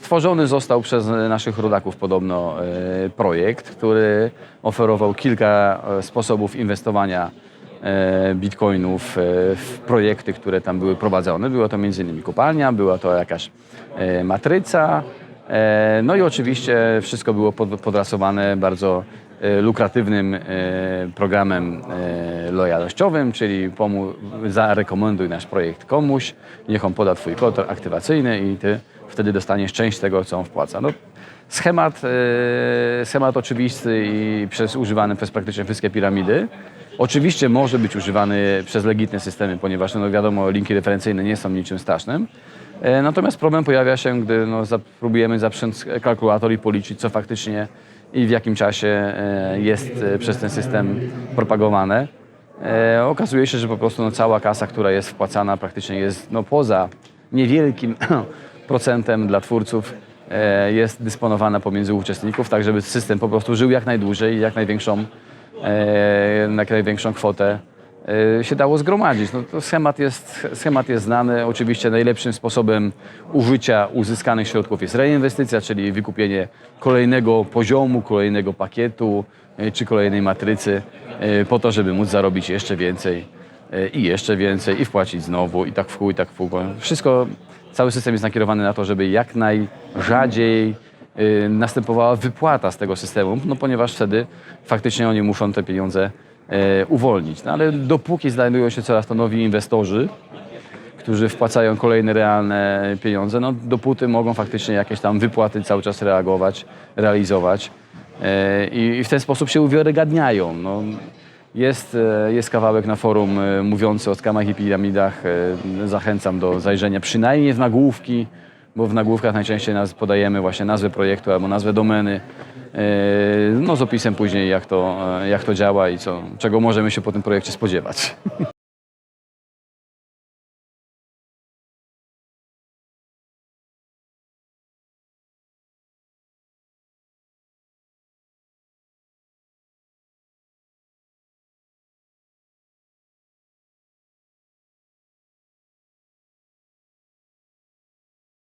Stworzony został przez naszych rodaków podobno e, projekt, który oferował kilka e, sposobów inwestowania e, bitcoinów w projekty, które tam były prowadzone. Była to m.in. kopalnia, była to jakaś matryca, no i oczywiście wszystko było pod- podrasowane bardzo lukratywnym programem lojalnościowym, czyli pomu- zarekomenduj nasz projekt komuś, niech on poda twój kod aktywacyjny i ty wtedy dostaniesz część tego, co on wpłaca. No, schemat, e, schemat oczywisty i przez, używany przez praktycznie wszystkie piramidy. Oczywiście może być używany przez legitne systemy, ponieważ no wiadomo, linki referencyjne nie są niczym strasznym. E, Natomiast problem pojawia się, gdy no, próbujemy zaprzęc kalkulator i policzyć, co faktycznie i w jakim czasie e, jest przez ten system propagowane. E, okazuje się, że po prostu no, cała kasa, która jest wpłacana, praktycznie jest no, poza niewielkim procentem dla twórców, e, jest dysponowana pomiędzy uczestników, tak żeby system po prostu żył jak najdłużej jak największą, e, jak największą kwotę się dało zgromadzić. No, to schemat, jest, schemat jest znany. Oczywiście najlepszym sposobem użycia uzyskanych środków jest reinwestycja, czyli wykupienie kolejnego poziomu, kolejnego pakietu e, czy kolejnej matrycy e, po to, żeby móc zarobić jeszcze więcej e, i jeszcze więcej i wpłacić znowu i tak w chuj, i tak w chuj. Wszystko, cały system jest nakierowany na to, żeby jak najrzadziej następowała wypłata z tego systemu, no ponieważ wtedy faktycznie oni muszą te pieniądze e, uwolnić. No ale dopóki znajdują się coraz to nowi inwestorzy, którzy wpłacają kolejne realne pieniądze, no dopóty mogą faktycznie jakieś tam wypłaty cały czas reagować, realizować e, i, w ten sposób się uwiarygadniają. No, jest, e, jest kawałek na forum e, mówiący o skamach i piramidach. e, Zachęcam do zajrzenia przynajmniej w nagłówki, bo w nagłówkach najczęściej podajemy właśnie nazwę projektu albo nazwę domeny, e, no z opisem później jak to, e, jak to działa i co, czego możemy się po tym projekcie spodziewać.